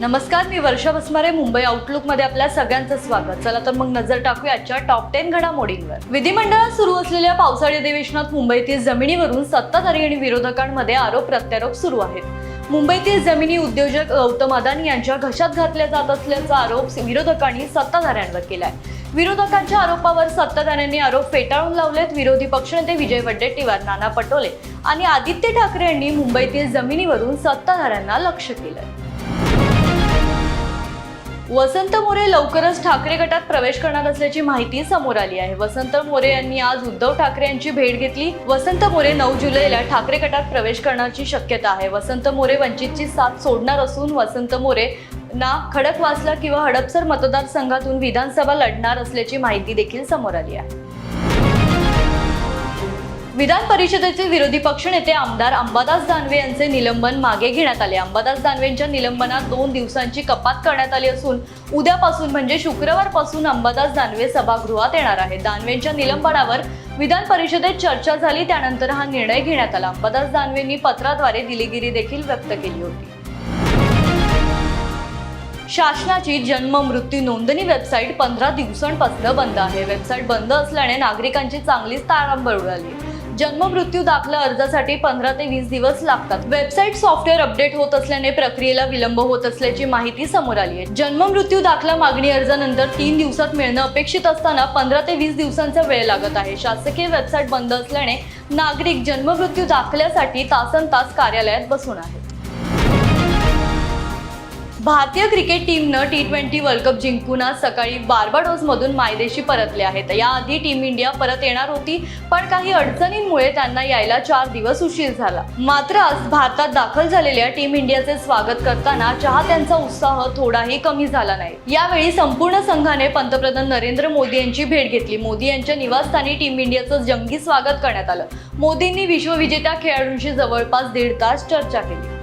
नमस्कार मी वर्षा भस्मारे मुंबई आउटलुकमध्ये आपल्या सगळ्यांचं स्वागत. चला तर मग नजर टाकूया आजच्या टॉप टेन घडामोडींवर. विधिमंडळात सुरू असलेल्या पावसाळी अधिवेशनात मुंबईतील जमिनीवरून सत्ताधारी आणि विरोधकांमध्ये आरोप प्रत्यारोप सुरू आहेत. मुंबईतील जमिनी उद्योजक गौतम अदानी यांच्या घशात घातल्या जात असल्याचा आरोप विरोधकांनी सत्ताधाऱ्यांवर केलाय. विरोधकांच्या आरोपावर सत्ताधाऱ्यांनी आरोप फेटाळून लावलेत विरोधी पक्षनेते विजय वडेट्टीवार नाना पटोले आणि आदित्य ठाकरे यांनी मुंबईतील जमिनीवरून सत्ताधाऱ्यांना लक्ष केलं वसंत मोरे लवकरच ठाकरे गटात प्रवेश करणार असल्याची माहिती समोर आली आहे. वसंत मोरे यांनी आज उद्धव ठाकरे यांची भेट घेतली. वसंत मोरे नऊ जुलैला ठाकरे गटात प्रवेश करण्याची शक्यता आहे. वसंत मोरे वंचितची साथ सोडणार असून वसंत मोरे ना खडकवासला किंवा हडपसर मतदारसंघातून विधानसभा लढणार असल्याची माहिती देखील समोर आली आहे. विधान परिषदेचे विरोधी पक्षनेते आमदार अंबादास दानवे यांचे निलंबन मागे घेण्यात आले. अंबादास दानवेंच्या निलंबनात दोन दिवसांची कपात करण्यात आली असून उद्यापासून म्हणजे शुक्रवारपासून अंबादास दानवे सभागृहात येणार आहे दानवेंच्या निलंबनावर विधान परिषदेत चर्चा झाली त्यानंतर हा निर्णय घेण्यात आला. अंबादास दानवेंनी पत्राद्वारे दिलीगिरी देखील व्यक्त केली होती. शासनाची जन्म मृत्यू नोंदणी वेबसाईट पंधरा दिवसांपासून बंद आहे. वेबसाईट बंद असल्याने नागरिकांची चांगलीच तारांबळ उडाली. जन्म मृत्यू दाखला अर्जासाठी पंधरा ते वीस दिवस लागतात. वेबसाईट सॉफ्टवेअर अपडेट होत असल्याने प्रक्रियेला विलंब होत असल्याची माहिती समोर आली आहे. जन्म मृत्यू दाखला मागणी अर्जानंतर तीन दिवसात मिळणं अपेक्षित असताना पंधरा ते वीस दिवसांचा वेळ लागत आहे. शासकीय वेबसाईट बंद असल्याने नागरिक जन्म मृत्यू दाखल्यासाठी तासन तास कार्यालयात बसून आहेत. भारतीय क्रिकेट टीमनं टी ट्वेंटी वर्ल्ड कप जिंकून आज सकाळी बार्बाडोसमधून मायदेशी परतले आहेत. याआधी टीम इंडिया परत येणार होती पण काही अडचणींमुळे त्यांना यायला चार दिवस उशीर झाला. मात्र आज भारतात दाखल झालेल्या टीम इंडियाचे स्वागत करताना चाहत्यांचा उत्साह थोडाही कमी झाला नाही. यावेळी संपूर्ण संघाने पंतप्रधान नरेंद्र मोदी यांची भेट घेतली. मोदी यांच्या निवासस्थानी टीम इंडियाचं जंगी स्वागत करण्यात आलं. मोदींनी विश्वविजेत्या खेळाडूंशी जवळपास दीड तास चर्चा केली.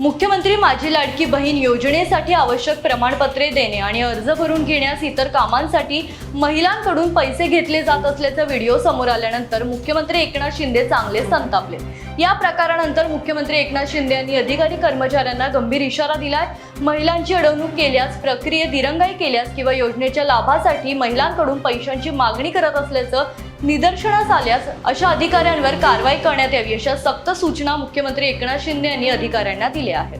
मुख्यमंत्री माझी लाडकी बहीण योजनेसाठी आवश्यक प्रमाणपत्रे देणे आणि अर्ज भरून घेण्यास इतर कामांसाठी महिलांकडून पैसे घेतले जात असल्याचा व्हिडिओ समोर आल्यानंतर मुख्यमंत्री एकनाथ शिंदे चांगले संतापले. या प्रकारानंतर मुख्यमंत्री एकनाथ शिंदे यांनी अधिकारी कर्मचाऱ्यांना गंभीर इशारा दिलाय. महिलांची अडवणूक केल्यास प्रक्रियेत दिरंगाई केल्यास किंवा योजनेच्या लाभासाठी महिलांकडून पैशांची मागणी करत असल्याचं निदर्शनास आल्यास अशा अधिकाऱ्यांवर कारवाई करण्यात यावी अशा सक्त सूचना मुख्यमंत्री एकनाथ शिंदे यांनी अधिकाऱ्यांना दिल्या आहेत.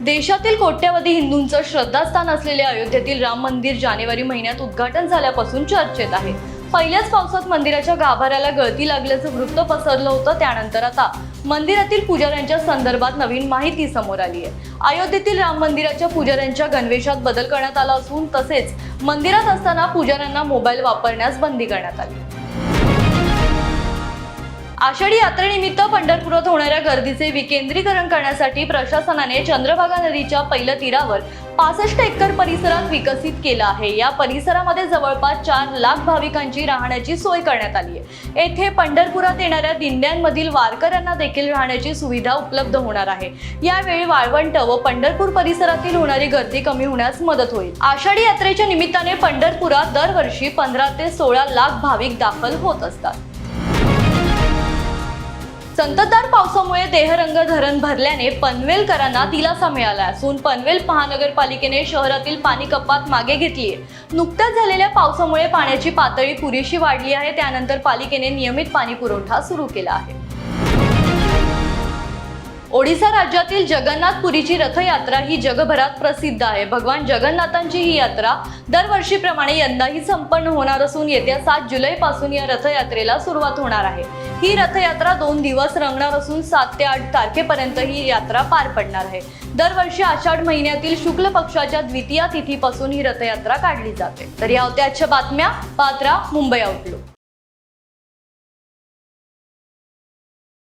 देशातील कोट्यवधी हिंदूंचं श्रद्धास्थान असलेले अयोध्येतील राम मंदिर जानेवारी महिन्यात उद्घाटन झाल्यापासून चर्चेत आहे. पहिल्याच पावसात मंदिराच्या गाभाऱ्याला गळती लागल्याचं वृत्त पसरलं होतं त्यानंतर आता. मंदिरातील पुजाऱ्यांच्या संदर्भात नवीन माहिती समोर आली आहे. अयोध्येतील राम मंदिराच्या पुजाऱ्यांच्या गणवेशात बदल करण्यात आला असून तसेच मंदिरात असताना पुजाऱ्यांना मोबाईल वापरण्यास बंदी करण्यात आली. आषाढी यात्रेनिमित्त पंढरपुरात होणाऱ्या गर्दीचे विकेंद्रीकरण करण्यासाठी प्रशासनाने चंद्रभागा नदीच्या पहिल्या तीरावर पासष्ट एकर परिसरात विकसित केला आहे. या परिसरामध्ये जवळपास चार लाख भाविकांची राहण्याची सोय करण्यात आली आहे. येथे पंढरपुरात येणाऱ्या दिंड्यांमधील वारकऱ्यांना देखील राहण्याची सुविधा उपलब्ध होणार आहे. यावेळी वाळवंट व पंढरपूर परिसरातील होणारी गर्दी कमी होण्यास मदत होईल. आषाढी यात्रेच्या निमित्ताने पंढरपुरात दरवर्षी पंधरा ते सोळा लाख भाविक दाखल होत असतात. संततधार पावसामुळे देहरंग धरण भरल्याने पनवेलकरांना दिलासा मिळाला असून पनवेल महानगरपालिकेने शहरातील पाणी कपात मागे घेतली आहे. नुकत्याच झालेल्या पावसामुळे पाण्याची पातळी पुरेशी वाढली आहे. त्यानंतर पालिकेने नियमित पाणी पुरवठा सुरू केला आहे. ओडिसा राज्यातील जगन्नाथपुरीची रथयात्रा ही जगभरात प्रसिद्ध आहे. भगवान जगन्नाथांची ही यात्रा दरवर्षीप्रमाणे यंदाही संपन्न होणार असून येत्या सात जुलैपासून या रथयात्रेला सुरुवात होणार आहे. ही रथयात्रा दोन दिवस रंगणार असून सात ते आठ तारखेपर्यंत ही यात्रा पार पडणार आहे. दरवर्षी आषाढ महिन्यातील शुक्ल पक्षाच्या द्वितीया तिथीपासून ही रथयात्रा काढली जाते. तर या होत्या आजच्या बातम्या. पात्रा मुंबई आउटलुक